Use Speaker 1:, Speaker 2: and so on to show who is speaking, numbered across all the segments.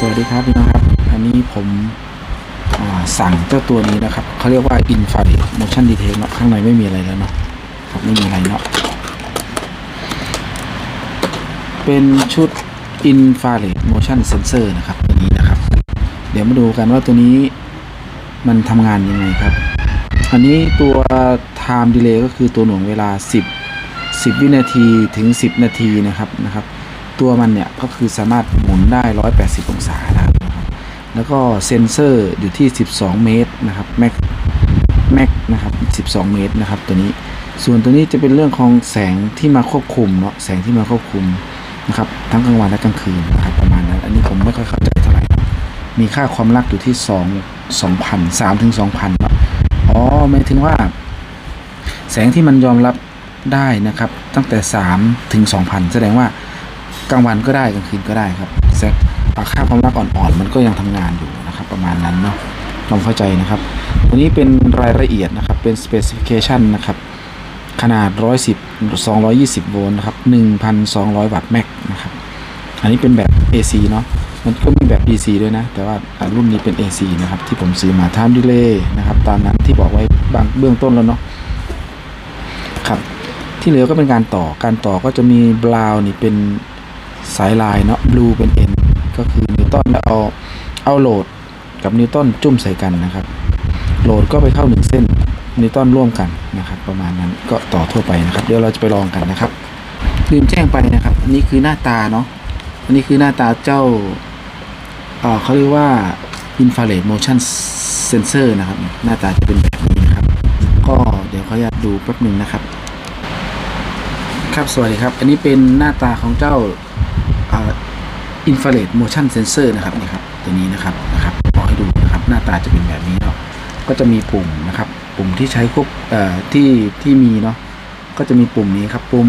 Speaker 1: สวัสดีครับพี่น้องครับ อันนี้ผมสั่งเจ้าตัวนี้นะครับ เขาเรียกว่า Infrared Motion Detail เนาะข้างในไม่มีอะไรแล้วเนาะครับไม่มีอะไรเนาะเป็นชุด Infrared Motion Sensor นะครับตัวนี้นะครับ เดี๋ยวมาดูกันว่าตัวนี้มันทำงานยังไงครับ อันนี้ตัว Time Delay ก็คือตัวหน่วงเวลา 10 10 วินาทีถึง 10 นาทีนะครับนะครับ ตัวมันเนี่ยก็คือสามารถหมุนได้ 180 องศานะครับ แล้วก็เซนเซอร์อยู่ที่ 12 เมตรนะครับแม็กแม็กนะครับ 12 เมตรนะครับตัวนี้ ส่วนตัวนี้จะเป็นเรื่องของแสงที่มาควบคุมเนาะแสงที่มาควบคุมนะครับทั้งกลางวันและกลางคืนนะครับประมาณนั้นอันนี้ผมไม่ค่อยเข้าใจเท่าไหร่ มีค่าความรักอยู่ที่ 2 2,000 3ถึง2,000เนาะอ๋อหมายถึงว่า แสงที่มันยอมรับได้นะครับ ตั้งแต่ 3 ถึง 2,000 แสดงว่า กลางวันก็ได้กลางคืนก็ได้ครับแสงค่าความรักอ่อนๆมันก็ยังทำงานอยู่นะครับ ประมาณนั้นเนาะลองเข้าใจนะครับตัวนี้เป็นรายละเอียดนะครับเป็น specification นะครับ ขนาด 110 220 โวลต์นะครับ 1,200 วัตต์แม็กนะครับ อันนี้เป็นแบบ AC เนาะมันก็มีแบบ DC ด้วยนะ แต่ว่าอ่ารุ่นนี้เป็น AC นะครับ ที่ผมซื้อมา time delay นะครับ ตามนั้นที่บอกไว้บางเบื้องต้นแล้วเนาะครับ ที่เหลือก็เป็นการต่อการต่อก็จะมีบราวนี่เป็น สายลายเนาะบลูเป็น N ก็คือนิวตันแล้วเอาเอาโหลดกับนิวตันจุ่มใส่กันนะครับ โหลดก็ไปเข้าหนึ่งเส้นนิวตันร่วมกันนะครับ ประมาณนั้นก็ต่อทั่วไปนะครับ เดี๋ยวเราจะไปลองกันนะครับลืมแจ้งไปนะครับอันนี้คือหน้าตาเนาะอันนี้คือหน้าตาเจ้าเออเขาเรียกว่า infrared motion sensor นะครับ หน้าตาจะเป็นแบบนี้นะครับ ก็เดี๋ยวขออนุญาตดูแป๊บหนึ่งนะครับ ครับสวัสดีครับ อันนี้เป็นหน้าตาของเจ้า อ่า infrared motion sensor นะครับนี่ครับตัวนี้นะครับนะครับบอกให้ดูนะครับหน้าตาจะเป็นแบบนี้เนาะก็จะมีปุ่มนะครับปุ่มที่ใช้ควบที่ที่มีเนาะก็จะมีปุ่มนี้ครับปุ่ม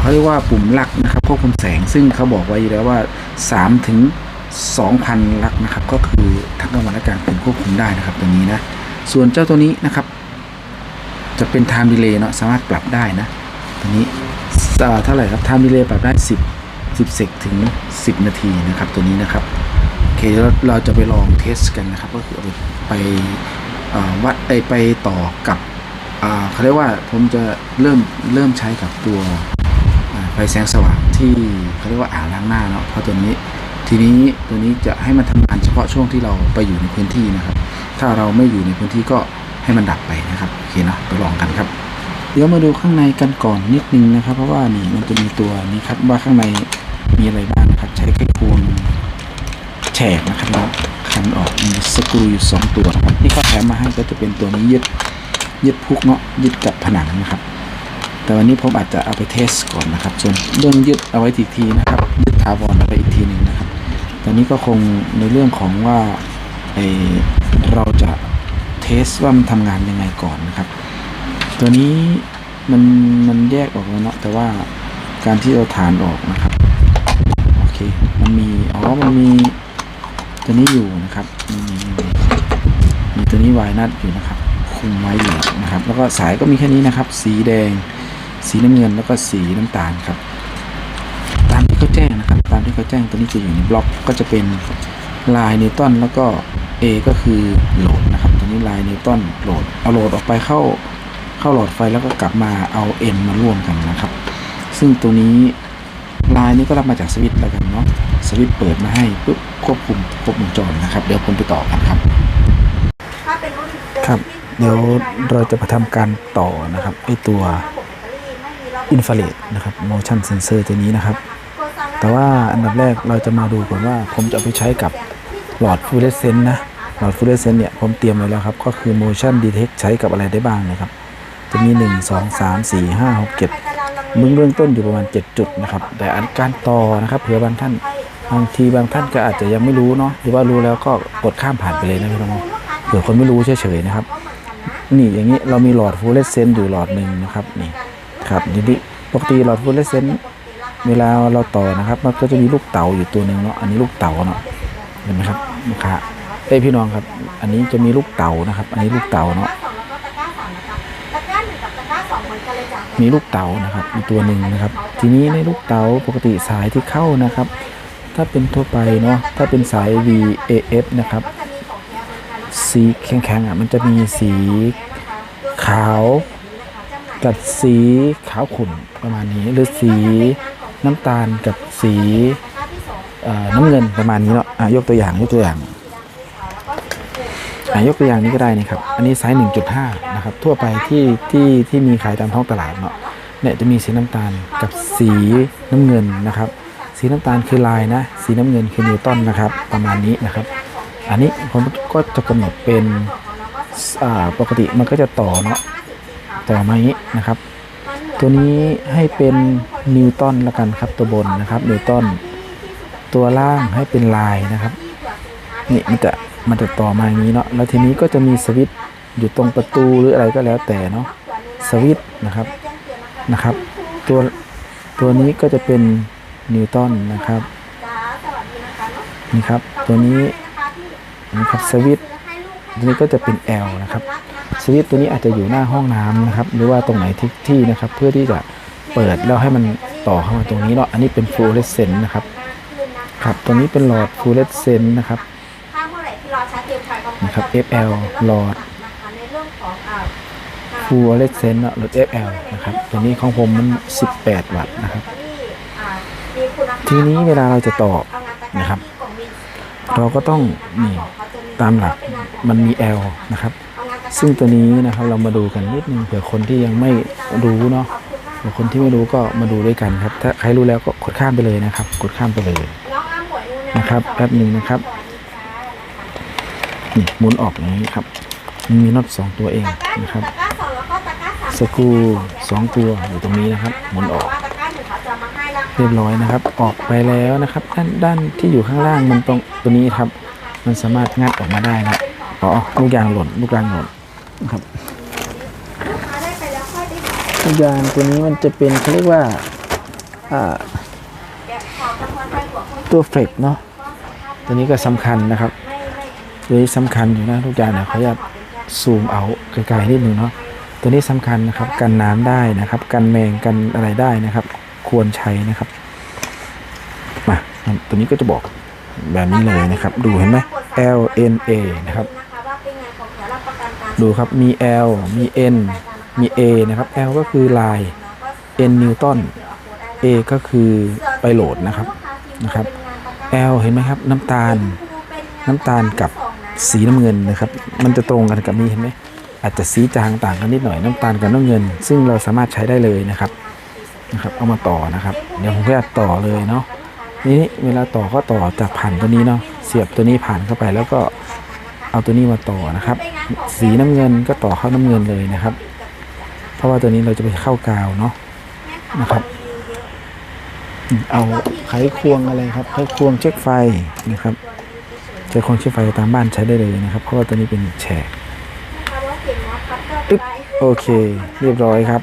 Speaker 1: เขาเรียกว่าปุ่มลักนะครับควบคุมแสงซึ่งเขาบอกไว้อยู่แล้วว่า3ถึง2,000 ลักนะครับ ก็คือทั้งกลางวันและกลางคืนควบคุมได้นะครับตัวนี้นะส่วนเจ้าตัวนี้นะครับ จะเป็น time delay เนาะสามารถปรับได้นะตัวนี้ เอ่อเท่าไหร่ครับ time delay ปรับได้ 10 10เซกถึง 10 นาทีนะครับตัวนี้นะครับโอเคเราเราจะไปลองเทสกันนะครับ ก็คือไปอวัดไอไปต่อกับเขาเรียกว่าผมจะเริ่มเริ่มใช้กับตัวไฟแสงสว่างที่เขาเรียกว่าอ่างล้างหน้าเนาะเพราะตัวนี้ทีนี้ตัวนี้จะให้มันทำงานเฉพาะช่วงที่เราไปอยู่ในพื้นที่นะครับ ถ้าเราไม่อยู่ในพื้นที่ก็ให้มันดับไปนะครับโอเคเนาะไปลองกันครับ เดี๋ยวมาดูข้างในกันก่อนนิดนึงนะครับ เพราะว่านี่มันจะมีตัวนี้ครับว่าข้างในมีอะไรบ้างครับ ใช้ไขควงแฉกนะครับแล้วคันออกมีสกรูอยู่สองตัวนะครับนี่เขาแถมมาให้ก็จะเป็นตัวนี้ยึดยึดพุกเนาะยึดกับผนังนะครับ แต่วันนี้ผมอาจจะเอาไปเทสก่อนนะครับ ส่วนเรื่องยึดเอาไว้อีกทีนะครับ ยึดถาวรเอาไว้อีกทีหนึ่งนะครับตอนนี้ก็คงในเรื่องของว่าเราจะเทสว่ามันทำงานยังไงก่อนนะครับ ตัวนี้มันมันแยกออกแล้วเนาะแต่ว่าการที่เราฐานออกนะครับโอเคมันมีอ๋อมันมีตัวนี้อยู่นะครับมีมีมีมีตัวนี้วายนัดอยู่นะครับ คุมไว้อยู่นะครับ แล้วก็สายก็มีแค่นี้นะครับ สีแดง สีน้ำเงินแล้วก็สีน้ำตาลครับ ตามที่เขาแจ้งนะครับ ตามที่เขาแจ้งตัวนี้จะอยู่ในบล็อกก็จะเป็นลายนิวตันแล้วก็ A ก็คือโหลดนะครับตัวนี้ลายนิวตันโหลดเอาโหลดออกไปเข้า เข้าหลอดไฟแล้วก็กลับมาเอา N มาร่วมกันนะครับ ซึ่งตัวนี้ลายนี้ก็รับมาจากสวิตช์แล้วกันเนาะสวิตช์เปิดมาให้ปุ๊บควบคุมครบวงจรนะครับ เดี๋ยวผมไปต่อกันครับ
Speaker 2: ถ้าเป็นรุ่นดิม
Speaker 1: ครับ
Speaker 2: ที่
Speaker 1: เดี๋ยว
Speaker 2: ไม่ไเรา
Speaker 1: จะมาทำการต่อนะครับไอตัว
Speaker 2: ระบบแบตเตอรี่ไม่มีระบบ
Speaker 1: อินฟ a เรดนะครับ motion sensor ตัวนี้นะครับ
Speaker 2: ตัวซาร่า
Speaker 1: แต่ว่าอันดับแรกเราจะมาดูก่อนว่า ผมจะเอาไปใช้กับหลอดฟลูออเรสเซนต์นะหลอดฟลูออเรสเซนต์เนี่ยผมเตรียมไว้แล้วครับ ก็คือ motion detect ใช้กับอะไรได้บ้างนะครับ จะมี 1 2 3 4 5 6 7เบื้องเบื้องต้นอยู่ประมาณ 7 จุดนะครับ แต่อันการต่อนะครับเผื่อบางท่านบางทีบางท่านก็อาจจะยังไม่รู้เนาะหรือว่ารู้แล้วก็กดข้ามผ่านไปเลยนะพี่น้องเผื่อคนไม่รู้เฉยๆนะครับ นี่อย่างนี้เรามีหลอดฟูเรสเซนต์อยู่หลอดหนึ่งนะครับนี่ครับทีนี้ปกติหลอดฟูเรสเซนต์เวลาเราต่อนะครับ มันก็จะมีลูกเต๋าอยู่ตัวหนึ่งเนาะอันนี้ลูกเต๋าเนาะเห็นไหมครับลูกค้าเอ้พี่น้องครับ อันนี้จะมีลูกเต๋านะครับ อันนี้ลูกเต๋าเนาะ
Speaker 2: กร้าหนึ่งกับตะกร้าสองเห มีลู
Speaker 1: กเต๋านะครับมีกตัวหนึ่งนะครับ ทีนี้ในลูกเต๋าปกติสายที่เข้านะครับ
Speaker 2: ถ้าเป็นทั่วไปเนาะถ้าเป็นสาย VAF นะครับ
Speaker 1: ก็จะมีของแท้เหมือนกันนะคะ
Speaker 2: สีแข็งๆอะมันจะมีสีขาวกับสีขาวขุ่นประมาณนี้ หรือสีน้ำตาลกับสีน้ำเงินประมาณนี้เนาะอะยกตัวอย่างยกตัวอย่าง ยกตัวอย่างนี้ก็ได้นี่ครับ อันนี้ไซส์ 1.5 นะครับ ทั่วไปที่ที่ที่มีขายตามท้องตลาดเนาะ เนี่ยจะมีสีน้ำตาลกับสีน้ำเงินนะครับ สีน้ำตาลคือลายนะ สีน้ำเงินคือนิวตันนะครับ ประมาณนี้นะครับ อันนี้ผมก็จะกำหนดเป็น อ่า ปกติมันก็จะต่อเนาะ ต่อมาอย่างนี้นะครับ ตัวนี้ให้เป็นนิวตันละกันครับ ตัวบนนะครับ นิวตัน ตัวล่างให้เป็นลายนะครับ นี่มันจะ มันจะต่อมาอย่างนี้เนาะแล้วทีนี้ก็จะมีสวิตช์อยู่ตรงประตูหรืออะไรก็แล้วแต่เนาะสวิตช์นะครับนะครับ ตัวตัวนี้ก็จะเป็นนิวตันนะครับ
Speaker 1: นี่ค
Speaker 2: รับ ตัวนี้นะครับสวิตช์ตัวนี้ก็จะเป็น L นะครับสวิตช์ตัวนี้อาจจะอยู่หน้าห้องน้ำนะครับ หรือว่าตรงไหนที่ที่นะครับ เพื่อที่จะเปิดแล้วให้มันต่อเข้ามาตรงนี้เนาะอันนี้เป็นฟลูออเรสเซนต์นะครับครับตัวนี้เป็นหลอดฟลูออเรสเซนต์นะครับ นะครับ FL หลอด
Speaker 1: นะคะในเรื่อ
Speaker 2: ฟลูออเรสเซนต์เนาะหรือ FL นะครับ ตัวนี้ของผมมัน 18 วัตต์นะครับ ทีนี้เวลาเราจะต่อ
Speaker 1: นะ
Speaker 2: ครับ เราก็ต้องนี่ตามหลักมันมี L นะครับ ซึ่งตัวนี้นะครับเรามาดูกันนิดนึงเผื่อคนที่ยังไม่รู้เนาะเผื่อคนที่ไม่รู้ก็มาดูด้วยกันครับ ถ้าใครรู้แล้วก็กดข้ามไปเลยนะครับ กดข้ามไปเลย
Speaker 1: นะ
Speaker 2: ครับแป๊บหนึ่งนะครับ
Speaker 1: นี่
Speaker 2: หมุนออกอย่างนี้ครับ มีน็อตสองตัวเอง
Speaker 1: นะ
Speaker 2: ครับ
Speaker 1: สกูส
Speaker 2: องตัวอยู่ตรงนี้นะครับหมุนออก
Speaker 1: เรี
Speaker 2: ยบร้อยนะครับ ออกไปแล้วนะครับ ด้านด้านที่อยู่ข้างล่างมันตรงตัวนี้ครับ มันสามารถงัดออกมาได้นะอ๋อลูกยางหล่นลูกยางหล่นนะครับ
Speaker 1: ลูกยา
Speaker 2: งตัวนี้มันจะเป็นเขาเรียกว่าตัวเฟรกเนาะตัวนี้ก็สำคัญนะครับ ตัวนี้สำคัญอยู่นะลูกยางเนี่ยเขาจะซูมเอาไกลๆนิดนึงเนาะตัวนี้สำคัญนะครับกันน้ำได้นะครับ กันแมงกันอะไรได้นะครับ ควรใช้นะครับมาตัวนี้ก็จะบอกแบบนี้เลยนะครับ ดูเห็นไหม L N A นะครับดูครับมี L มี N มี A นะครับ L ก็คือลาย N นิวตัน A ก็คือไปโหลดนะครับนะครับ L เห็นไหมครับ น้ำตาล น้ำตาลกับ สีน้ำเงินนะครับ มันจะตรงกันกับนี้เห็นไหมอาจจะสีจางต่างกันนิดหน่อยน้ำตาลกับน้ำเงิน ซึ่งเราสามารถใช้ได้เลยนะครับนะครับ เอามาต่อนะครับ เดี๋ยวผมก็จะต่อเลยเนาะนี่เวลาต่อก็ต่อจากผ่านตัวนี้เนาะเสียบตัวนี้ผ่านเข้าไปแล้วก็เอาตัวนี้มาต่อนะครับ สีน้ำเงินก็ต่อเข้าน้ำเงินเลยนะครับ เพราะว่าตัวนี้เราจะไปเข้ากาวเนาะนะครับ เอาไขควงอะไรครับไขควงเช็คไฟนะครับ เช็คควงเช็คไฟตามบ้านใช้ได้เลยนะครับ เพราะว่าตัวนี้เป็นแฉกปึ๊บโอเค เรียบร้อยครับ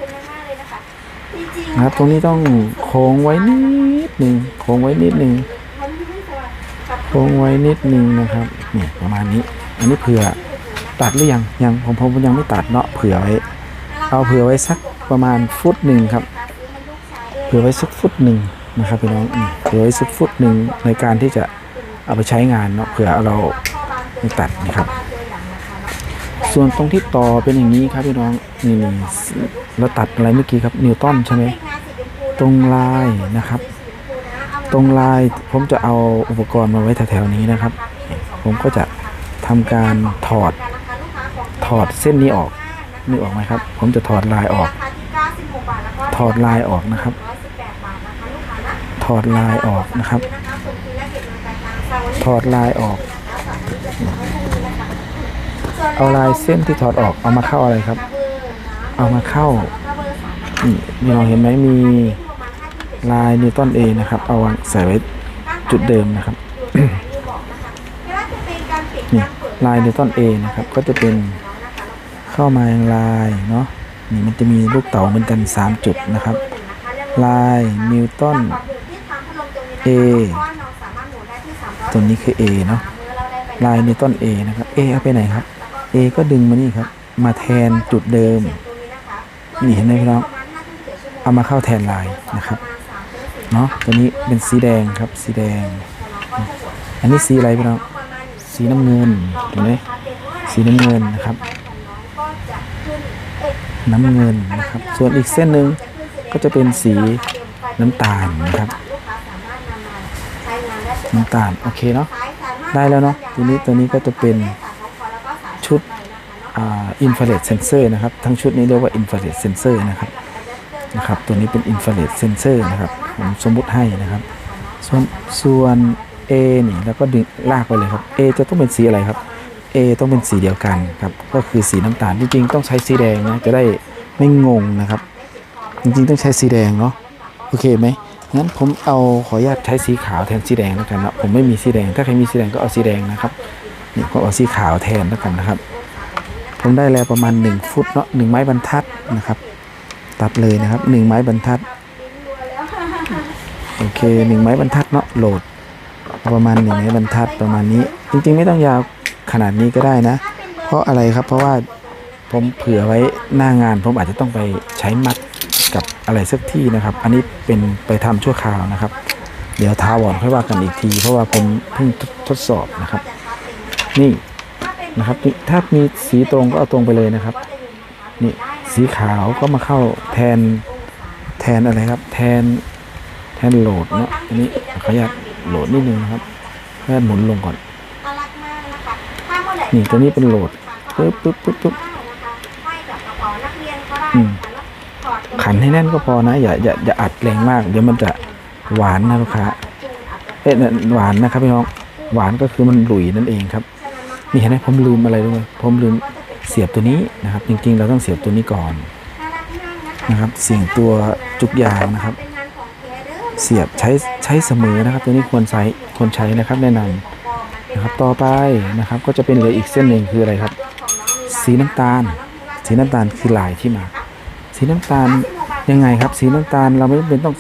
Speaker 2: นะครับ ตรงนี้ต้องโค้งไว้นิดหนึ่งโค้งไว้นิดหนึ่งโค้งไว้นิดหนึ่งนะครับนี่ประมาณนี้ อันนี้เผื่อตัดหรือยังยังผมผมยังไม่ตัดเนาะเผื่อไว้ เอาเผื่อไว้สักประมาณฟุตหนึ่งครับ เผื่อไว้สักฟุตหนึ่งนะครับพี่น้องอืมเผื่อไว้สักฟุตหนึ่งในการที่จะ เอาไปใช้งานเนาะเผื่อเราไม่ตัดนะครับ ส่วนตรงที่ต่อเป็นอย่างนี้ครับพี่น้องนี่นี่เราตัดอะไรเมื่อกี้ครับนิวตันใช่ไหมตรงลายนะครับ ตรงลายผมจะเอาอุปกรณ์มาไว้แถวๆนี้นะครับ ผมก็จะทำการถอดถอดเส้นนี้ออกนึกออกไหมครับ ผมจะถอดลายออก ถอดลายออกนะครับ ถอดลายออกนะครับ ถอดลายออก เอาลายเส้นที่ถอดออกเอามาเข้าอะไรครับ เอามาเข้านี่พี่น้องเห็นไหมมีลายนิวตันเอนะครับ เอาวางใส่ไว้จุดเดิมนะครับนี่ลายนิวตันเอนะครับ ก็จะเป็นเข้ามาอย่างลายเนาะนี่มันจะมีลูกเต๋าเหมือนกัน 3 จุดนะครับ ลายนิวตัน A ตัวนี้คือ A เนาะลายในตัน A นะครับ A เอาไปไหนครับ A ก็ดึงมานี่ครับ มาแทนจุดเดิม นี่เห็นไหมพี่น้องเอามาเข้าแทนลายนะครับเนาะตัวนี้เป็นสีแดงครับ สีแดง
Speaker 1: อันนี้สีอะไรพี่น้องสีน้ำเงินเห็นไหมสีน้ำเงินนะครับ น้ำเงินนะครับ ส่วนอีกเส้นหนึ่งก็จะเป็นสีน้ำตาลนะครับ น้ำตาลโอเคเนาะได้แล้วเนาะทีนี้ตัวนี้ก็จะเป็นชุดอ่าอินฟราเรดเซนเซอร์นะครับ ทั้งชุดนี้เรียกว่าอินฟราเรดเซนเซอร์นะครับนะครับ ตัวนี้เป็นอินฟราเรดเซนเซอร์นะครับผมสมมุติให้นะครับ ส่วนส่วน A นี่แล้วก็ดึงลากไปเลยครับ A จะต้องเป็นสีอะไรครับ A ต้องเป็นสีเดียวกันครับ ก็คือสีน้ำตาลจริงๆต้องใช้สีแดงนะจะได้ไม่งงนะครับ จริงๆต้องใช้สีแดงเนาะโอเคไหม งั้นผมเอาขออนุญาตใช้สีขาวแทนสีแดงแล้วกันนะผมไม่มีสีแดง ถ้าใครมีสีแดงก็เอาสีแดงนะครับนี่ก็เอาสีขาวแทนแล้วกันนะครับ ผมได้แล้วประมาณ 1 ฟุตเนาะหนึ่งไม้บรรทัดนะครับ ตัดเลยนะครับหนึ่งไม้บรรทัดโอเคหนึ่งไม้บรรทัดเนาะโหลดประมาณหนึ่งไม้บรรทัดประมาณนี้ จริง ๆ ไม่ต้องยาวขนาดนี้ก็ได้นะ เพราะอะไรครับเพราะว่าผมเผื่อไว้หน้างานผมอาจจะต้องไปใช้มัด กับอะไรสักที่นะครับ อันนี้เป็นไปทำชั่วคราวนะครับ เดี๋ยวท้าวอนค่อยว่ากันอีกที เพราะว่าผมเพิ่งทดสอบนะครับ นี่นะครับนี่ถ้ามีสีตรงก็เอาตรงไปเลยนะครับ นี่สีขาวก็มาเข้าแทนแทนอะไรครับ แทนแทนโหลดเนาะอันนี้ขออนุญาตโหลดนิดนึงนะครับขออนุญาตหมุนลงก่อน
Speaker 2: นี่
Speaker 1: ตัวนี้เป็นโหลดปึ๊บปึ๊บปึ๊บปึ๊บอืม ขันให้แน่นก็พอนะอย่าอย่าอย่าอัดแรงมาก เดี๋ยวมันจะหวานนะลูกค้าเอ๊ะนี่ยหวานนะครับพี่น้องหวานก็คือมันหลุยนั่นเองครับนี่เห็นไหมผมลืมอะไรรู้ไหมผมลืมเสียบตัวนี้นะครับ จริงๆ เราต้องเสียบตัวนี้ก่อน
Speaker 2: นะค
Speaker 1: รับ เสียงตัวจุกยางนะครับ
Speaker 2: เสี
Speaker 1: ยบใช้ใช้เสมอนะครับ ตัวนี้ควรใช้ควรใช้นะครับแนะนำนะครับ ต่อไปนะครับก็จะเป็นเหลืออีกเส้นหนึ่งคืออะไรครับ สีน้ำตาล สีน้ำตาลคือลายที่มา สีน้ำตาลยังไงครับ สีน้ำตาลเราไม่จำเป็นต้อง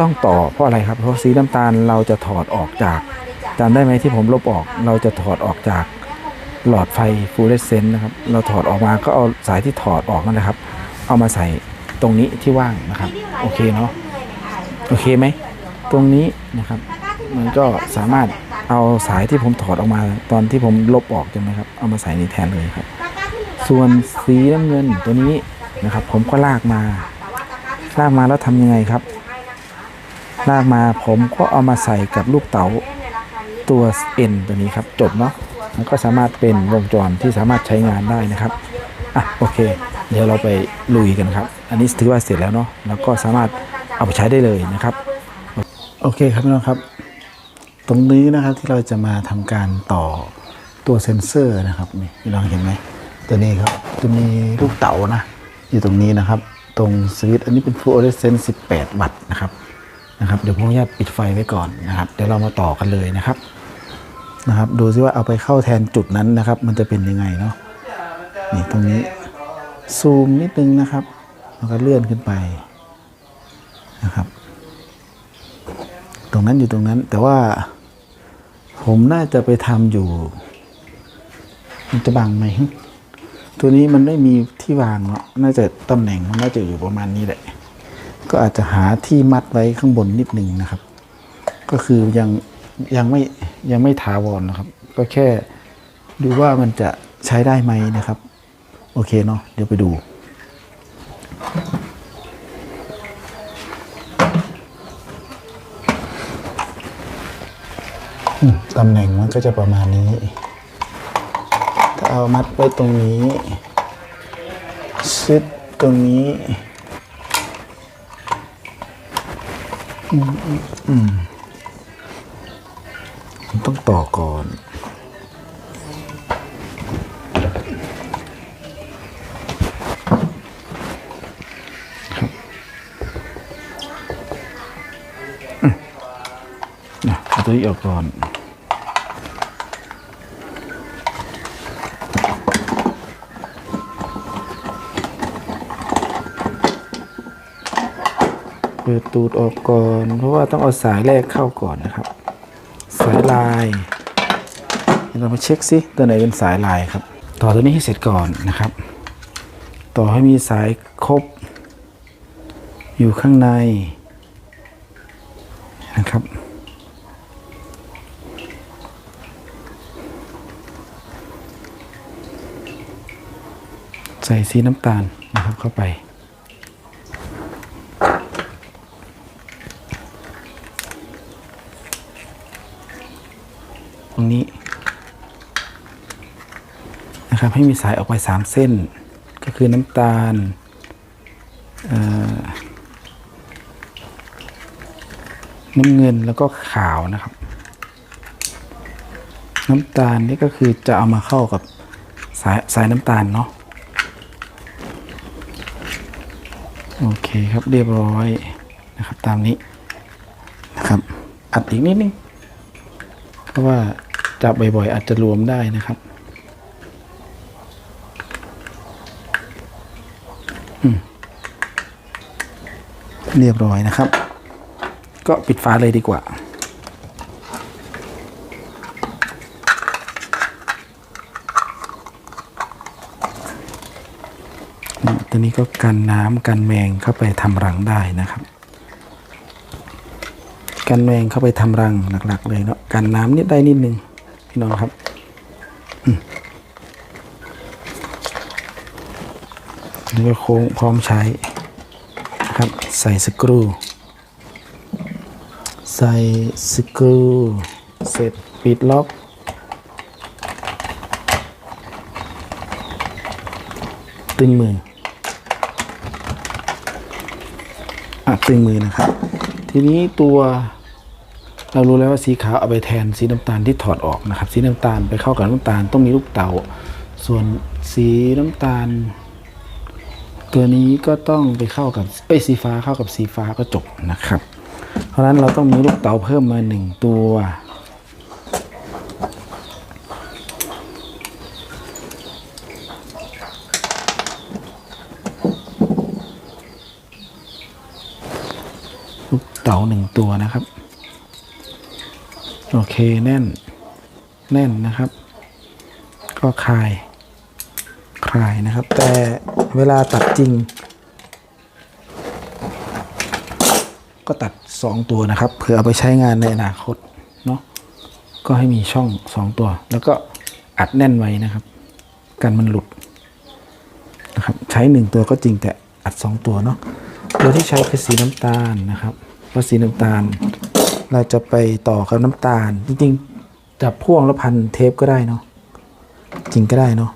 Speaker 1: ต้องต่อเพราะอะไรครับเพราะสีน้ำตาลเราจะถอดออกจากจำได้ไหมที่ผมลบออก เราจะถอดออกจากหลอดไฟฟลูออเรสเซนต์นะครับ เราถอดออกมาก็เอาสายที่ถอดออกนั่นแหละครับ เอามาใส่ตรงนี้ที่ว่างนะครับ โอเคเนาะโอเคไหมตรงนี้นะครับ มันก็สามารถเอาสายที่ผมถอดออกมา ตอนที่ผมลบออกใช่ไหมครับเอามาใส่นี่แทนเลยครับ ส่วนสีน้ำเงินตัวนี้ นะครับ ผมก็ลากมา ลากมาแล้วทำยังไงครับ ลากมาผมก็เอามาใส่กับลูกเต๋าตัว N ตัวนี้ครับจบเนาะมันก็สามารถเป็นวงจรที่สามารถใช้งานได้นะครับอะโอเค เดี๋ยวเราไปลุยกันครับ อันนี้ถือว่าเสร็จแล้วเนาะแล้วก็สามารถเอาไปใช้ได้เลยนะครับ โอเคครับพี่น้องครับ ตรงนี้นะครับที่เราจะมาทำการต่อตัวเซ็นเซอร์นะครับนี่พี่น้องเห็นไหมตัวนี้ครับจะมีลูกเต๋านะ อยู่ตรงนี้นะครับ ตรงสวิตช์อันนี้เป็นฟลูออเรสเซนต์18 วัตต์นะครับนะครับ เดี๋ยวผมขอญาตปิดไฟไว้ก่อนนะครับ เดี๋ยวเรามาต่อกันเลยนะครับนะครับ ดูซิว่าเอาไปเข้าแทนจุดนั้นนะครับ มันจะเป็นยังไงเนาะนี่ตรงนี้ซูมนิดนึงนะครับแล้วก็เลื่อนขึ้นไปนะครับ ตรงนั้นอยู่ตรงนั้น แต่ว่าผมน่าจะไปทำอยู่ มันจะบังไหม ตัวนี้มันไม่มีที่วางเนาะน่าจะตำแหน่งมันน่าจะอยู่ประมาณนี้แหละ ก็อาจจะหาที่มัดไว้ข้างบนนิดนึงนะครับ ก็คือยังยังไม่ยังไม่ถาวรนะครับ ก็แค่ดูว่ามันจะใช้ได้ไหมนะครับ โอเคเนาะเดี๋ยวไปดูตำแหน่งมันก็จะประมาณนี้ เอามัดไว้ตรงนี้ซิดตรงนี้อืมอืมอืมต้องต่อก่อนนะตัวนี้ออกก่อน เปิดตูดออกก่อน เพราะว่าต้องเอาสายแรกเข้าก่อนนะครับ สายลายเราไปเช็คซิตัวไหนเป็นสายลายครับ ต่อตัวนี้ให้เสร็จก่อนนะครับ ต่อให้มีสายครบ อยู่ข้างในนะครับใส่สีน้ำตาลนะครับเข้าไป ตรงนี้นะครับ ให้มีสายออกไปสามเส้น ก็คือน้ำตาลน้ำเงินแล้วก็ขาวนะครับ น้ำตาลนี่ก็คือจะเอามาเข้ากับสายสายน้ำตาลเนาะโอเคครับเรียบร้อยนะครับตามนี้นะครับอัดอีกนิดนึงเพราะว่า จับบ่อยๆ อาจจะรวมได้นะครับเรียบร้อยนะครับ ก็ปิดฝาเลยดีกว่า ตัวนี้ก็กันน้ำกันแมงเข้าไปทำรังได้นะครับ กันแมงเข้าไปทำรังหลัก ๆ เลยเนาะกันน้ำนิดได้นิดนึง พี่น้องครับอืมนี่ก็โค้งพร้อมใช้ครับใส่สกรู ใส่สกรู เสร็จปิดล็อกตึงมืออะตึงมือนะครับ ทีนี้ตัว เรารู้แล้วว่าสีขาวเอาไปแทนสีน้ำตาลที่ถอดออกนะครับ สีน้ำตาลไปเข้ากับน้ำตาลต้องมีลูกเต๋าส่วนสีน้ำตาล ตัวนี้ก็ต้องไปเข้ากับเอ้ยสีฟ้าเข้ากับสีฟ้าก็จบนะครับ เพราะฉะนั้นเราต้องมีลูกเต๋าเพิ่มมาหนึ่งตัวลูกเต๋าหนึ่งตัวนะครับ โอเคแน่น แน่นนะครับ ก็คลาย คลายนะครับ แต่เวลาตัดจริง ก็ตัด 2 ตัวนะครับ เผื่อเอาไปใช้งานในอนาคตเนาะก็ให้มีช่อง 2 ตัว แล้วก็อัดแน่นไว้นะครับ กันมันหลุดนะครับ ใช้ 1 ตัวก็จริงแต่อัด 2 ตัวเนาะตัวที่ใช้คือสีน้ำตาลนะครับเพราะสีน้ำตาล เราจะไปต่อกับน้ำตาล จริงๆจับพ่วงแล้วพันเทปก็ได้เนาะจริงก็ได้เนาะ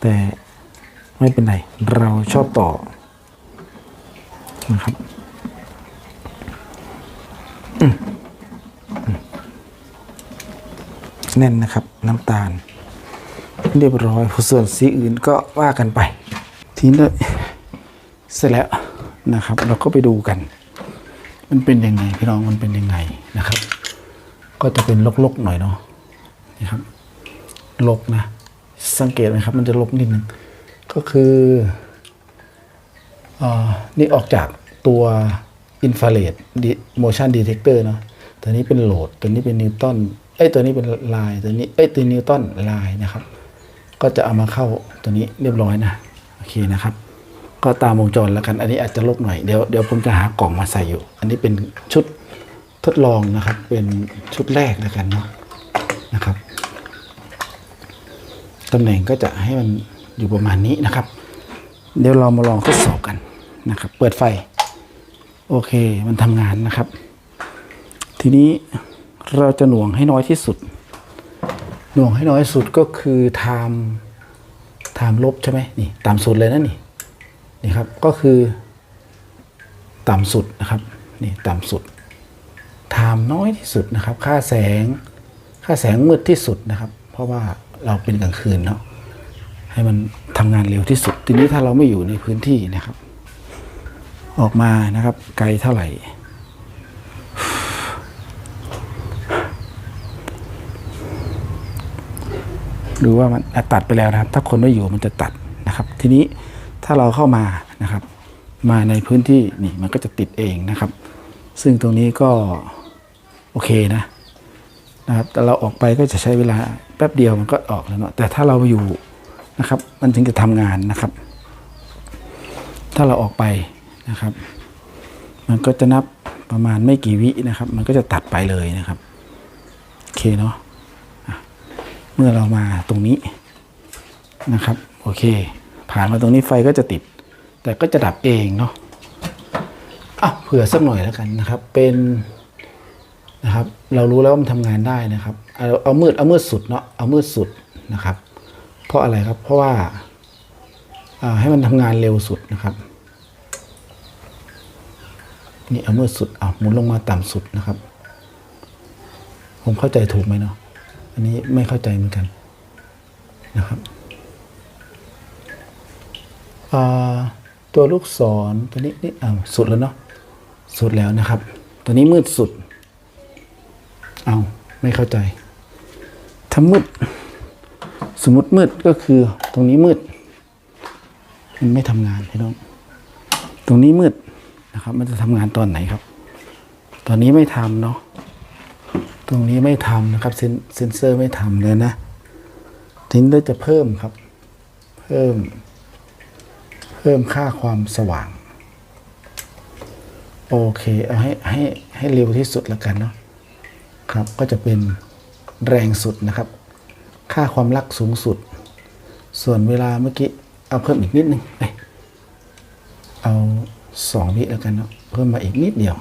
Speaker 1: แต่ไม่เป็นไร เราชอบต่อนะครับแน่นนะครับน้ำตาล เรียบร้อยส่วนสีอื่นก็ว่ากันไป ทีนี้เสร็จแล้วนะครับ เราก็ไปดูกัน มันเป็นยังไงพี่น้องมันเป็นยังไงนะครับ ก็จะเป็นลกๆหน่อยเนาะนี่ครับลกนะ สังเกตไหมครับ มันจะลกนิดนึงก็คืออนี่ออกจากตัวอินฟ a าเรด motion detector เนาะตัวนี้เป็นโหลด ตัวนี้เป็นนิวตันเอ้ยตัวนี้เป็นลายตัวนี้เอ้ยตัวนิวตันลายนะครับ ก็จะเอามาเข้าตัวนี้เรียบร้อยนะ โอเคนะครับ ก็ตามวงจรแล้วกัน อันนี้อาจจะลกหน่อยเดี๋ยวเดี๋ยวผมจะหากล่องมาใส่อยู่ อันนี้เป็นชุดทดลองนะครับ เป็นชุดแรกแล้วกันเนาะนะครับตำแหน่งก็จะให้มันอยู่ประมาณนี้นะครับ เดี๋ยวเรามาลองทดสอบกันนะครับ เปิดไฟ โอเคมันทำงานนะครับ ทีนี้เราจะหน่วงให้น้อยที่สุด หน่วงให้น้อยสุดก็คือไทม์ไทม์ลบใช่ไหมนี่ตามสุดเลยนะนี่ นี่ครับก็คือต่ำสุดนะครับนี่ต่ำสุดไทม์น้อยที่สุดนะครับ ค่าแสง ค่าแสงมืดที่สุดนะครับ เพราะว่าเราเป็นกลางคืนเนาะให้มันทำงานเร็วที่สุด ทีนี้ถ้าเราไม่อยู่ในพื้นที่นะครับ ออกมานะครับ ไกลเท่าไหร่ดูว่ามันตัดไปแล้วนะครับ ถ้าคนไม่อยู่มันจะตัดนะครับ ทีนี้ ถ้าเราเข้ามานะครับ มาในพื้นที่นี่มันก็จะติดเองนะครับ ซึ่งตรงนี้ก็โอเคนะนะครับแต่เราออกไปก็จะใช้เวลาแป๊บเดียวมันก็ออกแล้วเนาะแต่ถ้าเราอยู่นะครับมันถึงจะทำงานนะครับ ถ้าเราออกไปนะครับ มันก็จะนับประมาณไม่กี่วินะครับ มันก็จะตัดไปเลยนะครับโอเคเนาะเมื่อเรามาตรงนี้นะครับ โอเค ผ่านมาตรงนี้ไฟก็จะติด แต่ก็จะดับเองเนาะอะเผื่อสักหน่อยแล้วกันนะครับ เป็นนะครับ เรารู้แล้วว่ามันทำงานได้นะครับ เอาเอามืดเอามืดสุดเนาะเอามืดสุดนะครับ เพราะอะไรครับเพราะว่าอ่าให้มันทำงานเร็วสุดนะครับ นี่เอามืดสุดเอาหมุนลงมาต่ำสุดนะครับ ผมเข้าใจถูกไหมเนาะอันนี้ไม่เข้าใจเหมือนกันนะครับ ตัวลูกศรตัวนี้นี่อ่าสุดแล้วเนาะสุดแล้วนะครับ ตัวนี้มืดสุด เอาไม่เข้าใจถ้ามืด สมมติมืดก็คือตรงนี้มืด มันไม่ทำงานพี่น้องตรงนี้มืดนะครับ มันจะทำงานตอนไหนครับ ตอนนี้ไม่ทำเนาะตรงนี้ไม่ทำนะครับเซนเซนเซอร์ไม่ทำเลยนะทีนี้เราจะเพิ่มครับ เพิ่ม เพิ่มค่าความสว่าง โอเค เอาให้ให้ให้เร็วที่สุดแล้วกันเนาะครับ ก็จะเป็นแรงสุดนะครับ ค่าความรักสูงสุด ส่วนเวลาเมื่อกี้ เอาเพิ่มอีกนิดนึงเอเอาสองวิแล้วกันเนาะเพิ่มมาอีกนิดเดียว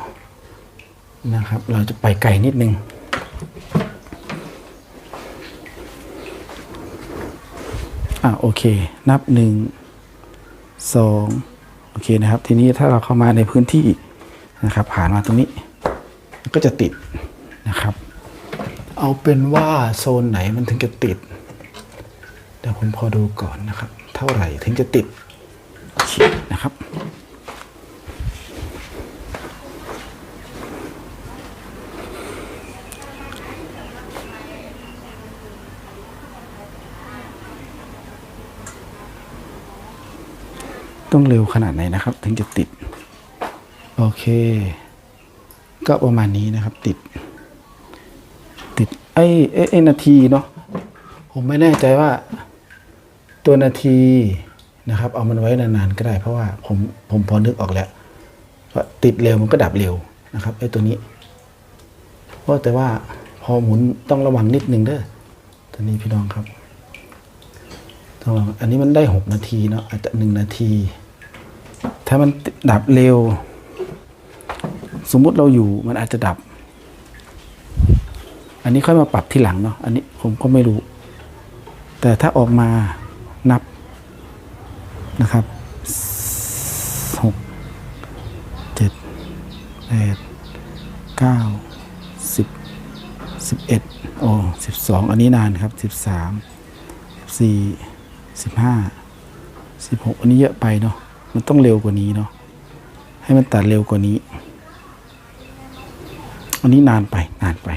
Speaker 1: นะครับ เราจะไปไกลนิดนึงอะโอเค นับหนึ่ง สองโอเคนะครับ ทีนี้ถ้าเราเข้ามาในพื้นที่นะครับ ผ่านมาตรงนี้ก็จะติดนะครับ เอาเป็นว่าโซนไหนมันถึงจะติด เดี๋ยวผมพอดูก่อนนะครับ เท่าไหร่ถึงจะติดนะครับ ต้องเร็วขนาดไหนนะครับ ถึงจะติด โอเค ก็ประมาณนี้นะครับ ติด ติดไอ้ไอ้ไอนาทีเนาะผมไม่แน่ใจว่า ตัวนาทีนะครับ เอามันไว้นานๆก็ได้ เพราะว่าผมผมพอนึกออกแล้วว่าติดเร็วมันก็ดับเร็วนะครับไอ้ตัวนี้เพราะแต่ว่าพอหมุนต้องระวังนิดนึงเด้อตัวนี้พี่น้องครับ อันนี้มันได้หกนาทีเนาะอาจจะหนึ่งนาที ถ้ามันดับเร็ว สมมุติเราอยู่มันอาจจะดับ อันนี้ค่อยมาปรับทีหลังเนาะอันนี้ผมก็ไม่รู้ แต่ถ้าออกมานับนะครับหกเจ็ดแปดเก้าสิบสิบเอ็ดโอ้สิบสองอันนี้นานครับสิบสามสิบ สิบห้าสิบหกอันนี้เยอะไปเนาะมันต้องเร็วกว่านี้เนาะให้มันตัดเร็วกว่านี้ อันนี้นานไปนานไป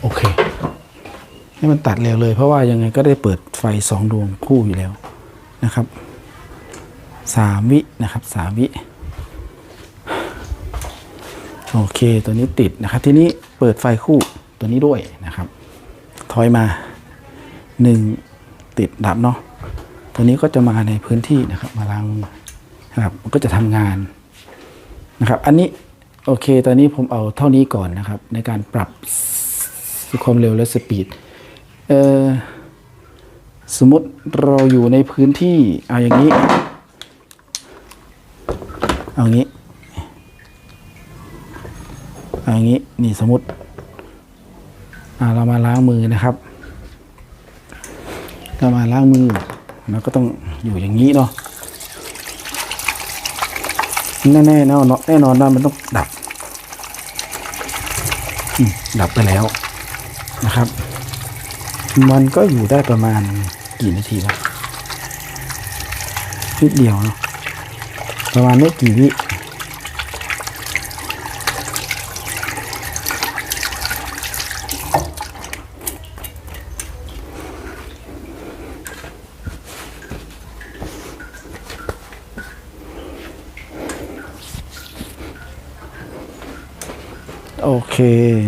Speaker 1: โอเค ให้มันตัดเร็วเลย เพราะว่ายังไงก็ได้เปิดไฟสองดวงคู่อยู่แล้วนะครับสามวินะครับสามวิ โอเค ตัวนี้ติดนะครับ ทีนี้เปิดไฟคู่ตัวนี้ด้วยนะครับ ถอยมาหนึ่งติดดับเนาะ ตัวนี้ก็จะมาในพื้นที่นะครับ มาล้างนะครับมันก็จะทำงานนะครับ อันนี้โอเค ตอนนี้ผมเอาเท่านี้ก่อนนะครับ ในการปรับความเร็วและสปีด เออสมมติเราอยู่ในพื้นที่ เอาอย่างนี้ เอาอย่างนี้ อย่างนี้นี่สมมติเรามาล้างมือนะครับเรามาล้างมือเราก็ต้องอยู่อย่างนี้เนาะแน่ๆเนาะแน่นอนว่ามันต้องดับดับไปแล้วนะครับ มันก็อยู่ได้ประมาณกี่นาทีวะนิดเดียวเนาะประมาณไม่กี่วิ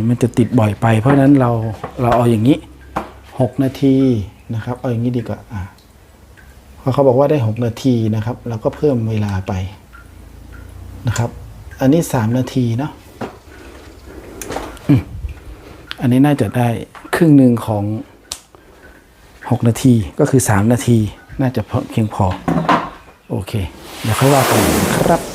Speaker 1: มันจะติดบ่อยไป เพราะฉะนั้นเราเราเอาอย่างนี้หกนาทีนะครับ เอาอย่างนี้ดีกว่าอะเพราะเขาบอกว่าได้หกนาทีนะครับเราก็เพิ่มเวลาไปนะครับ อันนี้สามนาทีเนาะอันนี้น่าจะได้ครึ่งหนึ่งของ 6 นาทีก็คือ 3 นาที น่าจะเพียงพอ โอเค เดี๋ยวค่อยว่ากันครับ